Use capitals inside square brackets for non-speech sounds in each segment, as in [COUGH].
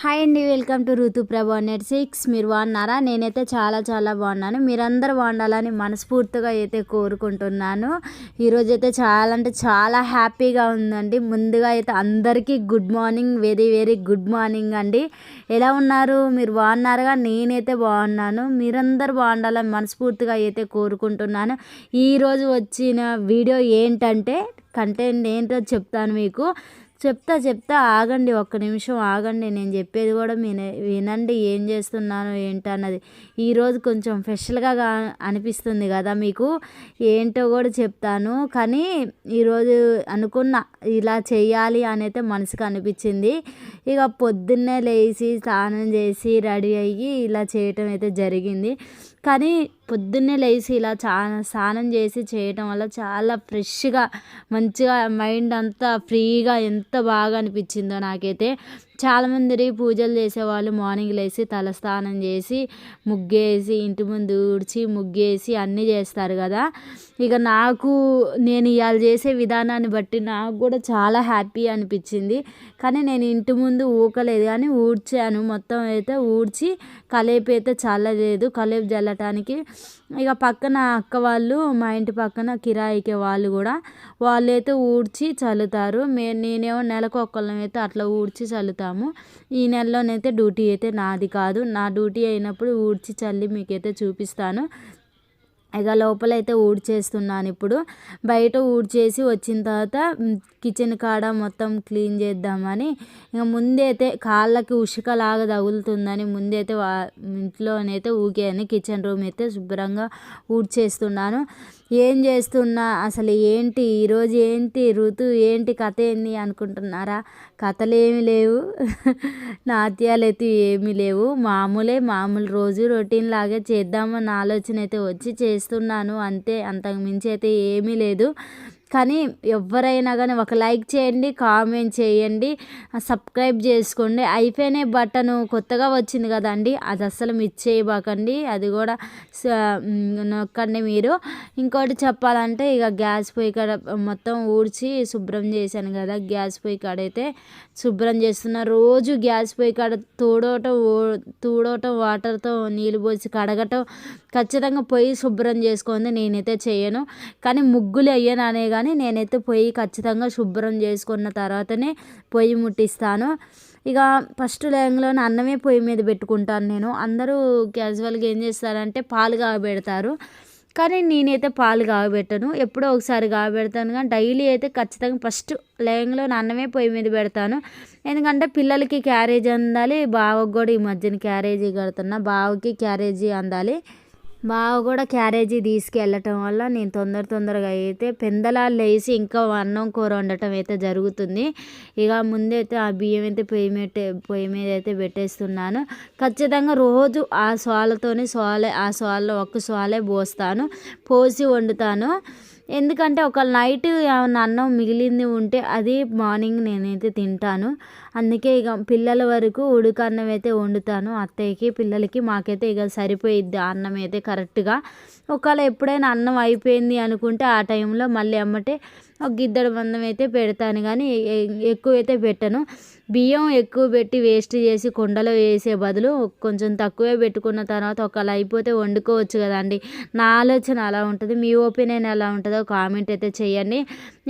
Hi అండి welcome to Rituprabha net six. మీరు బాగున్నారా? నేనైతే చాలా చాలా బాగున్నాను. మీరందరూ బాగుండాలని మనస్ఫూర్తిగా అయితే కోరుకుంటున్నాను. ఈరోజు అయితే చాలా అంటే చాలా హ్యాపీగా ఉందండి. ముందుగా అయితే అందరికీ good morning very very good morning అండి. ఎలా ఉన్నారు? మీరు బాగున్నారుగా? నేనైతే బాగున్నాను. మీరందరూ బాగుండాలని మనస్ఫూర్తిగా అయితే కోరుకుంటున్నాను. ఈరోజు వచ్చిన వీడియో ఏంటంటే కంటెంట్ ఏంటో చెప్తాను మీకు. చెప్తా చెప్తా ఆగండి ఒక్క నిమిషం ఆగండి నేను చెప్పేది కూడా మీ వినండి ఏం చేస్తున్నాను ఏంటన్నది ఈరోజు కొంచెం స్పెషల్గా అనిపిస్తుంది కదా మీకు? ఏంటో కూడా చెప్తాను. కానీ ఈరోజు అనుకున్న ఇలా చేయాలి అనేది మనసుకు అనిపించింది. ఇక పొద్దున్నే లేచి స్నానం చేసి రెడీ అయ్యి ఇలా చేయటం అయితే జరిగింది. కానీ పొద్దున్నే లేచి ఇలా చాలా స్నానం చేసి చేయటం వల్ల చాలా ఫ్రెష్గా మంచిగా మైండ్ అంతా ఫ్రీగా ఎంత బాగా అనిపించిందో నాకైతే చాలామంది పూజలు చేసేవాళ్ళు మార్నింగ్ లేచి తలస్నానం చేసి ముగ్గేసి ఇంటి ముందు ఊడ్చి ముగ్గేసి అన్నీ చేస్తారు కదా. ఇక నాకు నేను ఇవాళ చేసే విధానాన్ని బట్టి నాకు కూడా చాలా హ్యాపీ అనిపించింది. కానీ నేను ఇంటి ముందు ఊకలేదు కానీ ఊడ్చాను. మొత్తం అయితే ఊడ్చి కలేపు అయితే చల్లలేదు. కలేపు చల్లటానికి ఇక పక్కన అక్క వాళ్ళు మా ఇంటి పక్కన కిరాయికి వాళ్ళు కూడా వాళ్ళు అయితే ఊడ్చి చల్లుతారు. మే నేనేమో నెలకు ఒక్కళ్ళం అయితే అట్లా ఊడ్చి చల్లుతాము. ఈ నెలలోనైతే డ్యూటీ అయితే నాది కాదు. నా డ్యూటీ అయినప్పుడు ఊడ్చి చల్లి మీకైతే చూపిస్తాను. ఇక లోపలైతే ఊడ్చేస్తున్నాను ఇప్పుడు. బయట ఊడ్చేసి వచ్చిన తర్వాత కిచెన్ కాడ మొత్తం క్లీన్ చేద్దామని. ఇక ముందైతే కాళ్ళకి ఉషికలాగా తగులుతుందని ముందైతే వా ఇంట్లోనైతే ఊకేయని కిచెన్ రూమ్ అయితే శుభ్రంగా ఊడ్చేస్తున్నాను. ఏం చేస్తున్నా? అసలు ఏంటి? ఈరోజు ఏంటి? ఋతు ఏంటి? కథ ఏంది? అనుకుంటున్నారా? కథలు ఏమి లేవు. [LAUGHS] నాట్యాలు అయితే ఏమీ లేవు. మామూలే మామూలు రోజు రొటీన్ లాగే చేద్దామన్న ఆలోచన అయితే వచ్చి చేస్తున్నాను. అంతే అంతకు మించి అయితే ఏమీ లేదు. కానీ ఎవరైనా కానీ ఒక లైక్ చేయండి కామెంట్ చేయండి సబ్స్క్రైబ్ చేసుకోండి. అయిపోయిన బటన్ కొత్తగా వచ్చింది కదండి అది అస్సలు మిస్ చేయబాకండి. అది కూడా నొక్కండి మీరు. ఇంకోటి చెప్పాలంటే ఇక గ్యాస్ పొయ్యి కాడ మొత్తం ఊడ్చి శుభ్రం చేశాను కదా గ్యాస్ పొయ్యి కాడ అయితే శుభ్రం చేస్తున్న. రోజు గ్యాస్ పొయ్యి కాడ తూడటం తూడవటం వాటర్తో నీళ్ళు పోసి కడగటం ఖచ్చితంగా పొయ్యి శుభ్రం చేసుకుంది నేనైతే చేయను. కానీ ముగ్గులు అయ్యాను అనే కానీ నేనైతే పొయ్యి ఖచ్చితంగా శుభ్రం చేసుకున్న తర్వాతనే పొయ్యి ముట్టిస్తాను. ఇక ఫస్ట్ లేంగ్లోనే అన్నమే పొయ్యి మీద పెట్టుకుంటాను నేను. అందరూ క్యాజువల్గా ఏం చేస్తారంటే పాలు కాగబెడతారు. కానీ నేనైతే పాలు కాగబెట్టను. ఎప్పుడో ఒకసారి కాగబెడతాను. కానీ డైలీ అయితే ఖచ్చితంగా ఫస్ట్ లేంగ్లో అన్నమే పొయ్యి మీద పెడతాను. ఎందుకంటే పిల్లలకి క్యారేజీ అందాలి బావకు కూడా ఈ మధ్యన క్యారేజీ కడుతున్నా బావకి క్యారేజీ అందాలి. బావ కూడా క్యారేజీ తీసుకెళ్ళటం వల్ల నేను తొందర తొందరగా అయితే పెందలాలు వేసి ఇంకా అన్నం కూర వండటం అయితే జరుగుతుంది. ఇక ముందైతే ఆ బియ్యం అయితే పొయ్యి మీద పొయ్యి మీద అయితే పెట్టేస్తున్నాను. ఖచ్చితంగా రోజు ఆ సోలతోనే సోలే ఆ సోలలో ఒక్క సోలే పోస్తాను పోసి వండుతాను. ఎందుకంటే ఒక నైట్ ఏమైనా అన్నం మిగిలింది ఉంటే అది మార్నింగ్ నేనైతే తింటాను. అందుకే ఇక పిల్లల వరకు ఉడుక అన్నం అయితే వండుతాను. అత్తయ్యకి పిల్లలకి మాకైతే ఇక సరిపోయిద్ది అన్నం అయితే కరెక్ట్గా. ఒకవేళ ఎప్పుడైనా అన్నం అయిపోయింది అనుకుంటే ఆ టైంలో మళ్ళీ అమ్మటే ఒక గిద్దడు మందం అయితే పెడతాను. కానీ ఎక్కువ అయితే పెట్టను. బియ్యం ఎక్కువ పెట్టి వేస్ట్ చేసి కుండలో వేసే బదులు కొంచెం తక్కువే పెట్టుకున్న తర్వాత ఒకవేళ అయిపోతే వండుకోవచ్చు కదండి. నా ఆలోచన అలా ఉంటుంది. మీ ఒపీనియన్ ఎలా ఉంటుందో కామెంట్ అయితే చేయండి.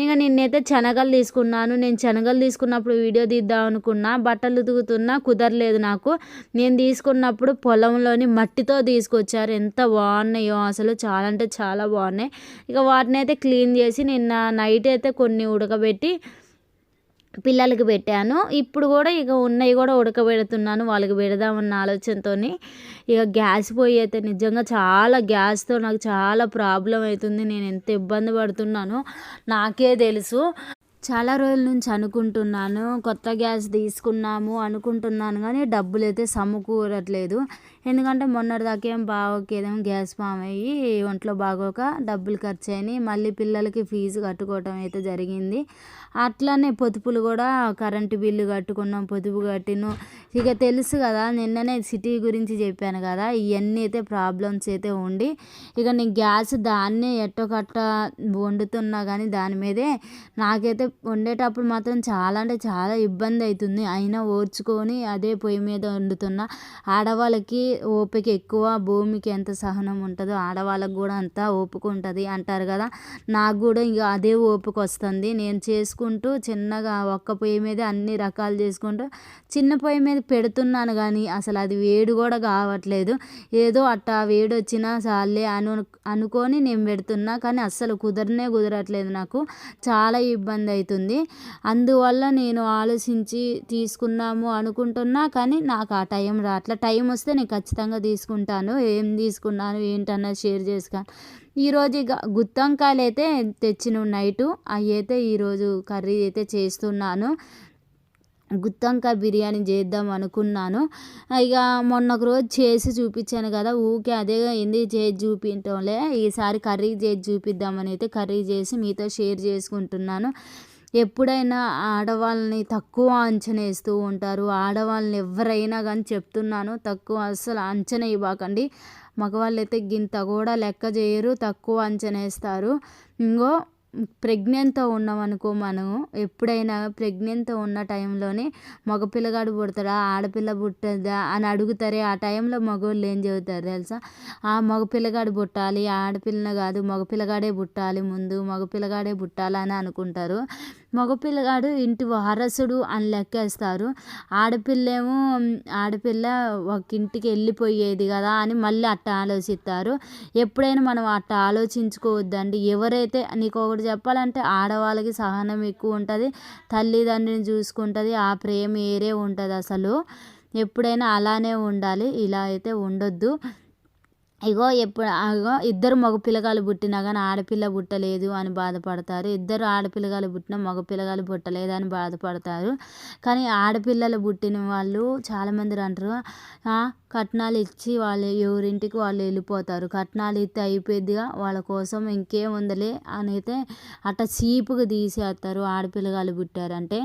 ఇంకా నిన్నైతే శనగలు తీసుకున్నాను. నేను శనగలు తీసుకున్నప్పుడు వీడియో తీద్దాం అనుకున్నా బట్టలు ఉతుకుతున్నా కుదరలేదు నాకు. నేను తీసుకున్నప్పుడు పొలంలోని మట్టితో తీసుకొచ్చారు. ఎంత బాగున్నాయో అసలు చాలా అంటే చాలా బాగున్నాయి. ఇక వాటిని అయితే క్లీన్ చేసి నిన్న నైట్ అయితే కొన్ని ఉడకబెట్టి పిల్లలకి పెట్టాను. ఇప్పుడు కూడా ఇక ఉన్నవి కూడా ఉడకబెడుతున్నాను. వాళ్ళకి పెడదామన్న ఆలోచనతో ఇక గ్యాస్ పొయ్యి అయితే నిజంగా చాలా గ్యాస్తో నాకు చాలా ప్రాబ్లం అవుతుంది. నేను ఎంత ఇబ్బంది పడుతున్నానో నాకే తెలుసు. చాలా రోజుల నుంచి అనుకుంటున్నాను. కొత్త గ్యాస్ తీసుకున్నాము అనుకుంటున్నాను. కానీ డబ్బులు అయితే సమకూరట్లేదు. ఎందుకంటే మొన్నటిదాకా ఏం బాగోకేదేమో గ్యాస్ ఫామ్ అయ్యి ఒంట్లో బాగోక డబ్బులు ఖర్చు అయినాయి మళ్ళీ పిల్లలకి ఫీజు కట్టుకోవటం అయితే జరిగింది. అట్లనే పొదుపులు కూడా కరెంటు బిల్లు కట్టుకున్నాం పొదుపు కట్టిను. ఇక తెలుసు కదా నిన్ననే సిటీ గురించి చెప్పాను కదా ఇవన్నీ అయితే ప్రాబ్లమ్స్ అయితే ఉండి ఇక నేను గ్యాస్ దాన్నే ఎట్టో కట్ట వండుతున్నా కానీ దాని మీదే నాకైతే వండేటప్పుడు మాత్రం చాలా అంటే చాలా ఇబ్బంది అవుతుంది. అయినా ఓర్చుకొని అదే పొయ్యి మీద వండుతున్నా. ఆడవాళ్ళకి ఓపిక ఎక్కువ భూమికి ఎంత సహనం ఉంటుందో ఆడవాళ్ళకి కూడా అంత ఓపిక ఉంటుంది అంటారు కదా. నాకు కూడా ఇక అదే ఓపిక వస్తుంది. నేను చేసుకుంటూ చిన్నగా ఒక్క పొయ్యి మీద అన్ని రకాలు చేసుకుంటూ చిన్న పొయ్యి మీద పెడుతున్నాను కానీ అసలు అది వేడి కూడా కావట్లేదు. ఏదో అట్టా వేడి వచ్చినా చాలే అను అనుకొని నేను పెడుతున్నా కానీ అస్సలు కుదరనే కుదరట్లేదు నాకు. చాలా ఇబ్బంది అవుతుంది అందువల్ల నేను ఆలోచించి తీసుకున్నాము అనుకుంటున్నా కానీ నాకు ఆ టైం రావట్లే టైం వస్తే నేను ఖచ్చితంగా తీసుకుంటాను. ఏం తీసుకున్నాను ఏంటన్నది షేర్ చేసుకున్నాను. ఈరోజు ఇక గుత్తంకాయలు అయితే తెచ్చిన నైటు. అవి అయితే ఈరోజు కర్రీ అయితే చేస్తున్నాను. గుత్తంకాయ బిర్యానీ చేద్దాం అనుకున్నాను. ఇక మొన్న ఒక రోజు చేసి చూపించాను కదా ఊకే అదే ఎందుకు చేసి చూపించడంలే. ఈసారి కర్రీ చేసి చూపిద్దామని అయితే కర్రీ చేసి మీతో షేర్ చేసుకుంటున్నాను. ఎప్పుడైనా ఆడవాళ్ళని తక్కువ అంచనా వేస్తూ ఉంటారు. ఆడవాళ్ళని ఎవరైనా కానీ చెప్తున్నాను తక్కువ అస్సలు అంచనా ఇవ్వకండి. మగవాళ్ళు అయితే గింత కూడా లెక్క చేయరు తక్కువ అంచనా వేస్తారు. ఇంకో ప్రెగ్నెంట్తో ఉన్నామనుకో మనం ఎప్పుడైనా ప్రెగ్నెంట్తో ఉన్న టైంలోనే మగపిల్లగాడు పుడతాడా ఆడపిల్ల పుట్టదా అని అడుగుతారే ఆ టైంలో మగవాళ్ళు ఏం చెబుతారు తెలుసా? ఆ మగపిల్లగాడు పుట్టాలి ఆడపిల్ల కాదు మగపిల్లగాడే పుట్టాలి ముందు మగపిల్లగాడే పుట్టాలి అని అనుకుంటారు. మగపిల్లగాడు ఇంటి వారసుడు అని లెక్కేస్తారు. ఆడపిల్లేమో ఆడపిల్ల ఒక ఇంటికి వెళ్ళిపోయేది కదా అని మళ్ళీ అట్ట ఆలోచిస్తారు. ఎప్పుడైనా మనం అట్ట ఆలోచించుకోవద్దండి. ఎవరైతే నీకు ఒకటి చెప్పాలంటే ఆడవాళ్ళకి సహనం ఎక్కువ ఉంటుంది తల్లిదండ్రిని చూసుకుంటుంది ఆ ప్రేమ ఏరే ఉంటుంది అసలు. ఎప్పుడైనా అలానే ఉండాలి ఇలా అయితే ఉండొద్దు. ఇగో ఎప్పుడు అగో ఇద్దరు మగ పిల్లగాలు పుట్టినా కానీ ఆడపిల్ల పుట్టలేదు అని బాధపడతారు. ఇద్దరు ఆడపిల్లగాలు పుట్టిన మగ పిల్లగాలు పుట్టలేదు అని బాధపడతారు. కానీ ఆడపిల్లలు పుట్టిన వాళ్ళు చాలామంది అంటారు కట్నాలు ఇచ్చి వాళ్ళు ఎవరింటికి వాళ్ళు వెళ్ళిపోతారు. కట్నాలు ఇస్తే అయిపోయిందిగా వాళ్ళ కోసం ఇంకేముందలే అని అయితే అట్ట చీపుగా తీసేస్తారు ఆడపిల్లగాలు పుట్టారంటే.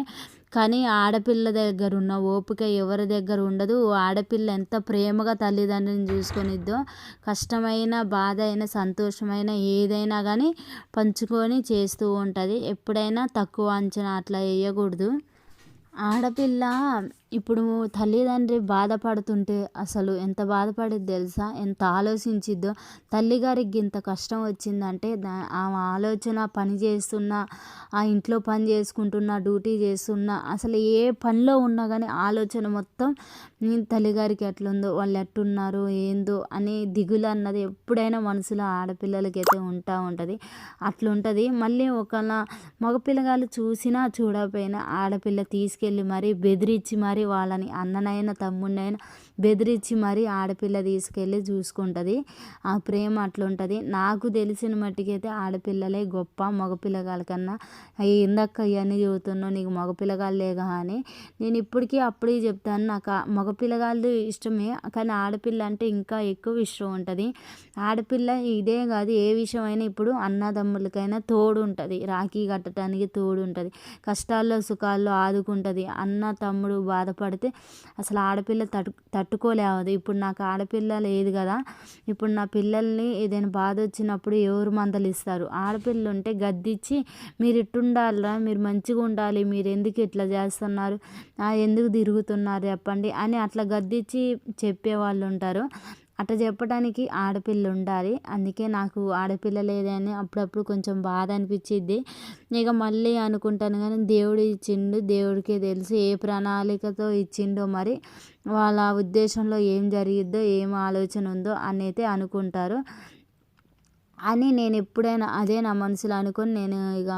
కానీ ఆడపిల్ల దగ్గర ఉన్న ఓపిక ఎవరి దగ్గర ఉండదు. ఆడపిల్ల ఎంత ప్రేమగా తల్లిదండ్రులను చూసుకొనిద్దో కష్టమైన బాధ అయినా సంతోషమైన ఏదైనా కానీ పంచుకొని చేస్తూ ఉంటుంది. ఎప్పుడైనా తక్కువ అంచనా అట్లా వేయకూడదు. ఆడపిల్ల ఇప్పుడు తల్లిదండ్రి బాధపడుతుంటే అసలు ఎంత బాధపడేది తెలుసా? ఎంత ఆలోచించిద్దో? తల్లిగారికి ఇంత కష్టం వచ్చిందంటే దా ఆమె ఆలోచన పని చేస్తున్నా ఆ ఇంట్లో పని చేసుకుంటున్నా డ్యూటీ చేస్తున్నా అసలు ఏ పనిలో ఉన్నా కానీ ఆలోచన మొత్తం తల్లిగారికి ఎట్లుందో వాళ్ళు ఎట్టున్నారు ఏందో అని దిగులు అన్నది ఎప్పుడైనా మనసులో ఆడపిల్లలకి అయితే ఉంటా ఉంటుంది. అట్లుంటుంది. మళ్ళీ ఒకళ్ళ మగపిల్లగాళ్ళు చూసినా చూడకపోయినా ఆడపిల్ల తీసుకెళ్ళి మరీ బెదిరించి మరీ వాళ్ళని అన్ననైనా తమ్ముడినైనా బెదిరించి మరీ ఆడపిల్ల తీసుకెళ్ళి చూసుకుంటుంది. ఆ ప్రేమ అట్లుంటుంది. నాకు తెలిసిన మట్టుకైతే ఆడపిల్లలే గొప్ప మగపిల్లగాళ్ళ కన్నా. ఇందాక ఇవన్నీ చెబుతున్నావు నీకు మగపిల్లగాళ్ళేగా అని. నేను ఇప్పటికీ అప్పుడే చెప్తాను. నాకు మగపిల్లగాళ్ళు ఇష్టమే. కానీ ఆడపిల్ల అంటే ఇంకా ఎక్కువ ఇష్టం ఉంటుంది. ఆడపిల్ల ఇదే కాదు. ఏ విషయమైనా ఇప్పుడు అన్నదమ్ములకైనా తోడు ఉంటుంది రాఖీ కట్టడానికి తోడు ఉంటుంది కష్టాల్లో సుఖాల్లో ఆదుకుంటుంది. అన్న తమ్ముడు బాధపడితే అసలు ఆడపిల్ల తడు తట్టుకోలేవదు. ఇప్పుడు నాకు ఆడపిల్ల లేదు కదా. ఇప్పుడు నా పిల్లల్ని ఏదైనా బాధ వచ్చినప్పుడు ఎవరు మందలు ఇస్తారు? ఆడపిల్ల ఉంటే గద్దిచ్చి మీరు ఇట్టుండాలిరా మీరు మంచిగా ఉండాలి మీరు ఎందుకు ఇట్లా చేస్తున్నారు? ఎందుకు తిరుగుతున్నారు? చెప్పండి. అని అట్లా గద్దిచ్చి చెప్పేవాళ్ళు ఉంటారు. అట్లా చెప్పడానికి ఆడపిల్ల ఉండాలి అందుకే నాకు ఆడపిల్ల లేదని అప్పుడప్పుడు కొంచెం బాధ అనిపించిద్ది ఇక మళ్ళీ అనుకుంటాను కానీ దేవుడు ఇచ్చిండు. దేవుడికే తెలుసు ఏ ప్రణాళికతో ఇచ్చిండో మరి వాళ్ళ ఉద్దేశంలో ఏం జరిగిద్దో ఏం ఆలోచన ఉందో అని అయితే అనుకుంటారు. అని నేను ఎప్పుడైనా అదే నా మనసులో అనుకొని నేను ఇక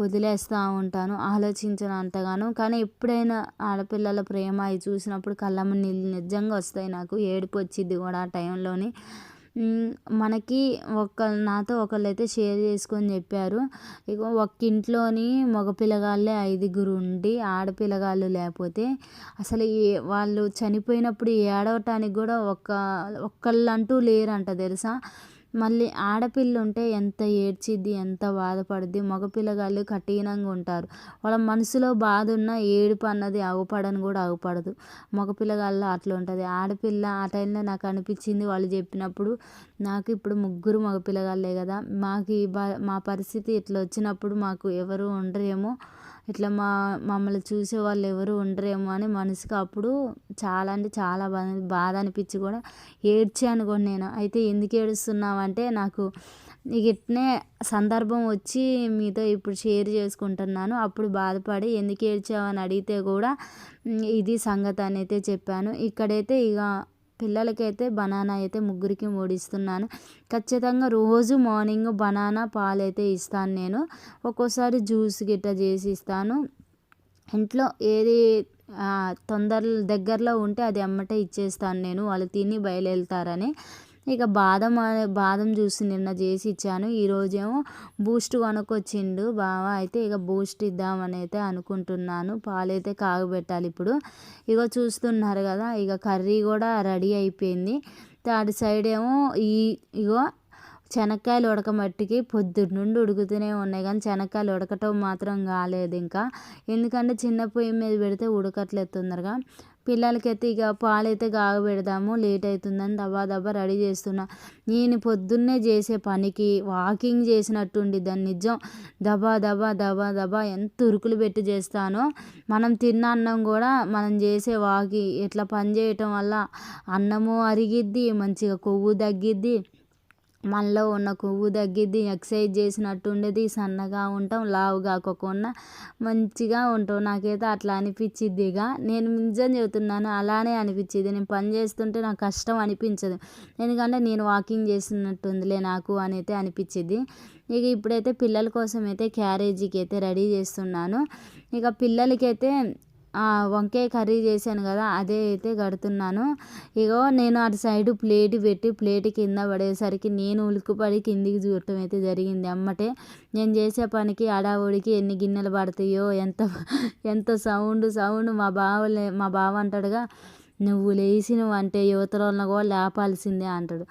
వదిలేస్తూ ఉంటాను ఆలోచించను అంతగాను. కానీ ఎప్పుడైనా ఆడపిల్లల ప్రేమ అవి చూసినప్పుడు కళ్ళమ్మ నీళ్ళు నిజంగా వస్తాయి నాకు ఏడుపు వచ్చింది కూడా ఆ టైంలోని. మనకి ఒక నాతో ఒకళ్ళు అయితే షేర్ చేసుకొని చెప్పారు ఇక ఒక ఇంట్లోని మగ పిల్లగాళ్ళే ఐదుగురు ఉండి ఆడపిల్లగాళ్ళు లేకపోతే అసలు ఏ వాళ్ళు చనిపోయినప్పుడు ఏడవటానికి కూడా ఒక ఒక్కళ్ళంటూ లేరంట తెలుసా? మళ్ళీ ఆడపిల్ల ఉంటే ఎంత ఏడ్చిద్ది ఎంత బాధపడుద్ది. మగపిల్లగాళ్ళు కఠినంగా ఉంటారు. వాళ్ళ మనసులో బాధ ఉన్న ఏడుపు అన్నది ఆగుపడని కూడా అగుపడదు మగపిల్లగాళ్ళు అట్లా ఉంటుంది. ఆడపిల్ల ఆ టైంలో నాకు అనిపించింది వాళ్ళు చెప్పినప్పుడు నాకు ఇప్పుడు ముగ్గురు మగపిల్లగాళ్ళే కదా. మాకు ఈ మా పరిస్థితి ఇట్లా వచ్చినప్పుడు మాకు ఎవరు ఉండరేమో ఇట్లా మా మమ్మల్ని చూసే వాళ్ళు ఎవరు ఉండరేమో అని మనసుకు అప్పుడు చాలా అంటే చాలా బాధ బాధ అనిపించి కూడా ఏడ్చాను కూడా నేను. అయితే ఎందుకు ఏడుస్తున్నావు అంటే నాకు ఇక ఇట్నే సందర్భం వచ్చి మీతో ఇప్పుడు షేర్ చేసుకుంటున్నాను. అప్పుడు బాధపడి ఎందుకు ఏడ్చావని అడిగితే కూడా ఇది సంగతి అని అయితే చెప్పాను. ఇక్కడైతే ఇక పిల్లలకైతే బనానా అయితే ముగ్గురికి మూడిస్తున్నాను. ఖచ్చితంగా రోజు మార్నింగ్ బనానా పాలు అయితే ఇస్తాను నేను. ఒక్కోసారి జ్యూస్ గిట్ట చేసి ఇస్తాను. ఇంట్లో ఏది తొందర దగ్గరలో ఉంటే అది అమ్మటే ఇచ్చేస్తాను నేను. వాళ్ళు తిని బయలుదేరుతారని. ఇక బాదం బాదం జ్యూస్ నిన్న చేసి ఇచ్చాను. ఈరోజేమో బూస్ట్ కొనుక్కొచ్చిండు బావ. అయితే ఇక బూస్ట్ ఇద్దామని అయితే అనుకుంటున్నాను. పాలైతే కాగబెట్టాలి ఇప్పుడు. ఇగో చూస్తున్నారు కదా ఇక కర్రీ కూడా రెడీ అయిపోయింది. థర్డ్ సైడ్ ఏమో ఈ ఇగో శనక్కాయలు ఉడకమట్టికి పొద్దున్న నుండి ఉడుకుతూనే ఉన్నాయి కానీ శనక్కాయలు ఉడకటం మాత్రం కాలేదు ఇంకా. ఎందుకంటే చిన్న పొయ్యి మీద పెడితే ఉడకట్లేదు తొందరగా. పిల్లలకైతే ఇక పాలైతే కాగబెడదాము లేట్ అవుతుందని దబా దబా రెడీ చేస్తున్నా. నేను పొద్దున్నే చేసే పనికి వాకింగ్ చేసినట్టుండి దాన్ని నిజం. దబా దబా దబా దబా ఎంత ఉరుకులు పెట్టి చేస్తానో. మనం తిన్న అన్నం కూడా మనం చేసే వాకి ఇట్లా పని చేయటం వల్ల అన్నము అరిగిద్ది మంచిగా కొవ్వు తగ్గిద్ది మనలో ఉన్న కొవ్వు తగ్గిద్ది ఎక్సర్సైజ్ చేసినట్టు ఉండేది సన్నగా ఉంటాం లావు కాకోకుండా మంచిగా ఉంటాం. నాకైతే అట్లా అనిపించిద్ది ఇక. నేను నిజం చెబుతున్నాను అలానే అనిపించేది. నేను పని చేస్తుంటే నాకు కష్టం అనిపించదు. ఎందుకంటే నేను వాకింగ్ చేస్తున్నట్టుందిలే నాకు అని అయితే అనిపించింది. ఇక ఇప్పుడైతే పిల్లల కోసం అయితే క్యారేజీకి అయితే రెడీ చేస్తున్నాను. ఇక పిల్లలకైతే వంకాయ కర్రీ చేశాను కదా అదే అయితే కడుతున్నాను. ఇగో నేను అటు సైడు ప్లేట్ పెట్టి ప్లేట్ కింద పడేసరికి నేను ఉలికిపడి కిందికి చూడటం అయితే జరిగింది అమ్మటే. నేను చేసే పనికి అడావుడికి ఎన్ని గిన్నెలు పడతాయో ఎంత ఎంత సౌండ్ సౌండ్ మా బావ మా బావ అంటాడుగా నువ్వు లేచి నువ్వు అంటే యువతలో కూడా లేపాల్సిందే అంటాడు.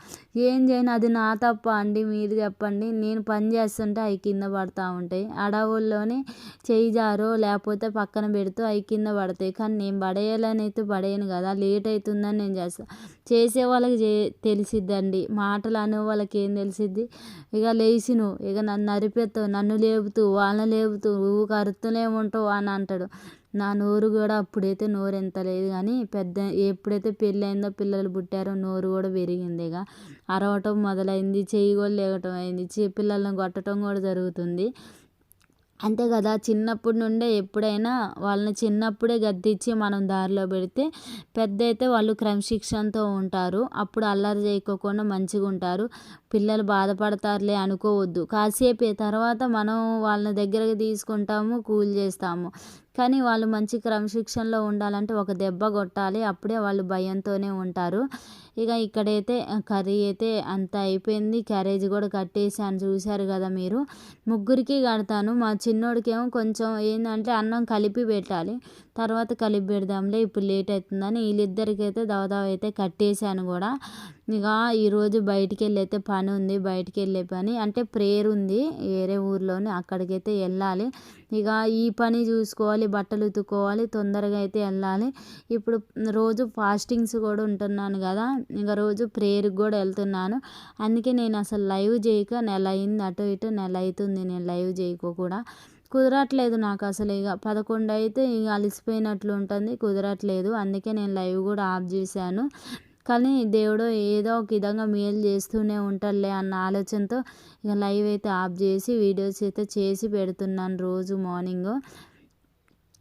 ఏం చేయను అది నా తప్ప అండి మీరు చెప్పండి. నేను పని చేస్తుంటే అవి కింద పడతా ఉంటాయి. అడవుల్లోనే చేయి జారో లేకపోతే పక్కన పెడుతూ అవి కింద పడతాయి. కానీ నేను పడేయాలని అయితే పడేయను కదా లేట్ అవుతుందని నేను చేస్తాను చేసే వాళ్ళకి చే తెలిసిద్దండి. మాటలు అనే వాళ్ళకి ఏం తెలిసిద్ది? ఇక లేచి నువ్వు ఇక నన్ను అరిపెత్తావు నన్ను లేపుతూ వాళ్ళని లేపుతూ నువ్వు అరుతూనే ఉంటావు అని అంటాడు. నా నోరు కూడా అప్పుడైతే నోరు ఎంత లేదు కానీ పెద్ద ఎప్పుడైతే పెళ్ళి అయిందో పిల్లలు పుట్టారో నోరు కూడా పెరిగింది ఇక. అరవటం మొదలైంది చెయ్యి కూడా లేగటం అయింది పిల్లలను కొట్టడం కూడా జరుగుతుంది. అంతే కదా చిన్నప్పటి నుండే ఎప్పుడైనా వాళ్ళని చిన్నప్పుడే గద్దించి మనం దారిలో పెడితే పెద్ద అయితే వాళ్ళు క్రమశిక్షణతో ఉంటారు. అప్పుడు అల్లరి చేయకోకుండా మంచిగా ఉంటారు. పిల్లలు బాధపడతారులే అనుకోవద్దు. కాసేపు తర్వాత మనం వాళ్ళని దగ్గరకు తీసుకుంటాము కూల్ చేస్తాము. కానీ వాళ్ళు మంచి క్రమశిక్షణలో ఉండాలంటే ఒక దెబ్బ కొట్టాలి. అప్పుడే వాళ్ళు భయంతోనే ఉంటారు. ఇక ఇక్కడైతే కర్రీ అయితే అంత అయిపోయింది. క్యారేజ్ కూడా కట్టేసాను చూశారు కదా మీరు? ముగ్గురికి కడతాను. మా చిన్నోడికేమో కొంచెం ఏంటంటే అన్నం కలిపి పెట్టాలి. తర్వాత కలిపి పెడదాంలే. ఇప్పుడు లేట్ అవుతుందని వీళ్ళిద్దరికైతే అయితే అయితే కట్టేశాను కూడా. ఇక ఈరోజు బయటికి వెళ్ళి అయితే పని ఉంది బయటికి వెళ్ళే పని అంటే ప్రేయర్ ఉంది వేరే ఊర్లోని అక్కడికైతే వెళ్ళాలి. ఇక ఈ పని చూసుకోవాలి బట్టలు ఉతుక్కోవాలి తొందరగా అయితే వెళ్ళాలి. ఇప్పుడు రోజు ఫాస్టింగ్స్ కూడా ఉంటున్నాను కదా ఇక రోజు ప్రేయర్కి కూడా వెళ్తున్నాను. అందుకే నేను అసలు లైవ్ చేయక నెల అయింది అటు ఇటు నెల అవుతుంది నేను లైవ్ చేయక కూడా. కుదరట్లేదు నాకు అసలు ఇక పదకొండు అయితే ఇక అలసిపోయినట్లు ఉంటుంది కుదరట్లేదు. అందుకే నేను లైవ్ కూడా ఆఫ్ చేశాను. కానీ దేవుడు ఏదో ఒక విధంగా మేలు చేస్తూనే ఉంటాడులే అన్న ఆలోచనతో ఇక లైవ్ అయితే ఆఫ్ చేసి వీడియోస్ అయితే చేసి పెడుతున్నాను రోజు మార్నింగ్.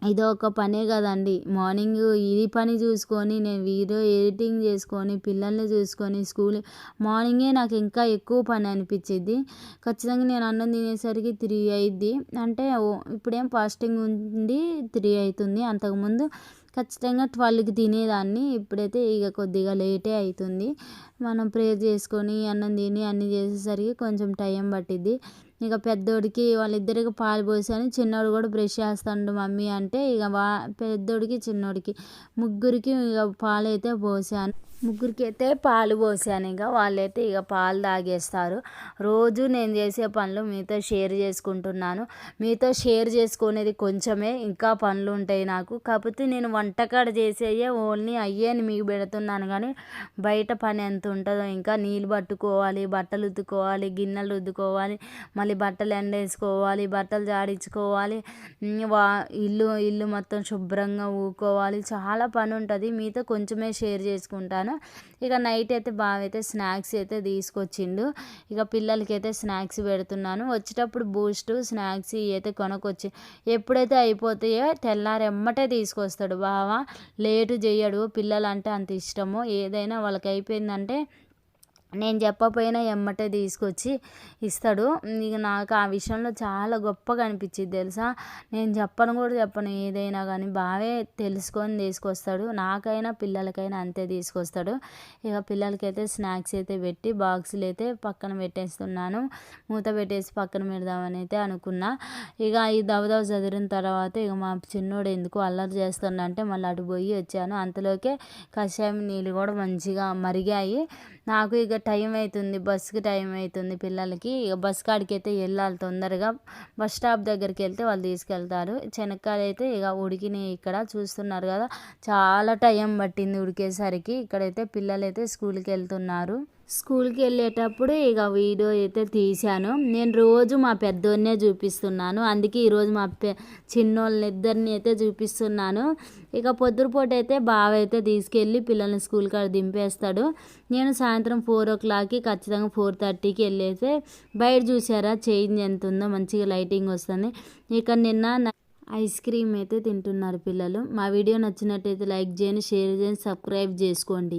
ఇది ఒక పనే కదండి. మార్నింగ్ ఇది పని చూసుకొని నేను వీడియో ఎడిటింగ్ చేసుకొని పిల్లల్ని చూసుకొని స్కూల్ మార్నింగే నాకు ఇంకా ఎక్కువ పని అనిపించింది ఖచ్చితంగా నేను అన్నం తినేసరికి త్రీ అయింది అంటే ఇప్పుడేం ఫాస్టింగ్ ఉండి త్రీ అవుతుంది. అంతకుముందు ఖచ్చితంగా ట్వెల్వ్కి తినేదాన్ని. ఇప్పుడైతే ఇక కొద్దిగా లేటే అవుతుంది మనం ప్రేయర్ చేసుకొని అన్నం తిని అన్నీ చేసేసరికి కొంచెం టైం పట్టిద్ది. ఇక పెద్దోడికి వాళ్ళిద్దరికి పాలు పోసాను చిన్నోడు కూడా బ్రష్ చేస్తాడు మమ్మీ అంటే ఇక వా పెద్దోడికి చిన్నోడికి. ముగ్గురికి ఇక పాలు అయితే పోసాను. ముగ్గురికి అయితే పాలు పోసాను ఇక. వాళ్ళైతే ఇక పాలు తాగేస్తారు. రోజు నేను చేసే పనులు మీతో షేర్ చేసుకుంటున్నాను. మీతో షేర్ చేసుకునేది కొంచెమే ఇంకా పనులు ఉంటాయి నాకు. కాకపోతే నేను వంటకాడ చేసేయే ఓన్లీ అయ్యే మీకు పెడుతున్నాను. కానీ బయట పని ఎంత ఉంటుందో ఇంకా నీళ్ళు పట్టుకోవాలి బట్టలు ఉతుకోవాలి గిన్నెలు ఉద్దుకోవాలి మళ్ళీ బట్టలు ఎండేసుకోవాలి బట్టలు జాడించుకోవాలి వా ఇల్లు ఇల్లు మొత్తం శుభ్రంగా ఊకోవాలి. చాలా పని ఉంటుంది. మీతో కొంచెమే షేర్ చేసుకుంటాను. ఇక నైట్ అయితే బాగా అయితే స్నాక్స్ అయితే తీసుకొచ్చిండు. ఇక పిల్లలకి అయితే స్నాక్స్ పెడుతున్నాను. వచ్చేటప్పుడు బూస్ట్ స్నాక్స్ అయితే కొనుక్కొచ్చి ఎప్పుడైతే అయిపోతాయో తెల్లారెమ్మటే తీసుకొస్తాడు బావ. లేటు చేయడు. పిల్లలు అంటే అంత ఇష్టము. ఏదైనా వాళ్ళకి అయిపోయిందంటే నేను చెప్పపోయినా ఎమ్మటే తీసుకొచ్చి ఇస్తాడు. ఇక నాకు ఆ విషయంలో చాలా గొప్పగా అనిపించింది తెలుసా? నేను చెప్పను కూడా చెప్పను. ఏదైనా కానీ బావే తెలుసుకొని తీసుకొస్తాడు. నాకైనా పిల్లలకైనా అంతే తీసుకొస్తాడు. ఇక పిల్లలకైతే స్నాక్స్ అయితే పెట్టి బాక్సులు అయితే పక్కన పెట్టేస్తున్నాను. మూత పెట్టేసి పక్కన పెడదామని అయితే అనుకున్నా. ఇక ఈ దవదవ చదివిన తర్వాత ఇక మా చిన్నోడు ఎందుకు అల్లరి చేస్తుండంటే మళ్ళీ అటు పోయి వచ్చాను. అంతలోకే కషాయం నీళ్ళు కూడా మంచిగా మరిగాయి. నాకు ఇక టైం అవుతుంది బస్సుకి టైం అవుతుంది పిల్లలకి. ఇక బస్ కాడికి అయితే వెళ్ళాలి తొందరగా. బస్ స్టాప్ దగ్గరికి వెళ్తే వాళ్ళు తీసుకెళ్తారు. శనక్కాయలు అయితే ఇక ఉడికినాయి ఇక్కడ చూస్తున్నారు కదా. చాలా టైం పట్టింది ఉడికేసరికి. ఇక్కడైతే పిల్లలు అయితే స్కూల్కి వెళ్తున్నారు. స్కూల్కి వెళ్ళేటప్పుడు ఇక వీడియో అయితే తీశాను. నేను రోజు మా పెద్దోన్నే చూపిస్తున్నాను. అందుకే ఈరోజు మా పె చిన్నోళ్ళని ఇద్దరిని అయితే చూపిస్తున్నాను. ఇక పొద్దురుపూట అయితే బావ అయితే తీసుకెళ్ళి పిల్లల్ని స్కూల్ కాడ దింపేస్తాడు. నేను సాయంత్రం ఫోర్ ఓ క్లాక్కి ఖచ్చితంగా ఫోర్ థర్టీకి వెళ్ళైతే బయట చూసారా చేంజ్ ఎంత ఉందో మంచిగా లైటింగ్ వస్తుంది. ఇక నిన్న ఐస్ క్రీమ్ అయితే తింటున్నారు పిల్లలు. మా వీడియో నచ్చినట్టయితే లైక్ చేయండి షేర్ చేయండి సబ్స్క్రైబ్ చేసుకోండి.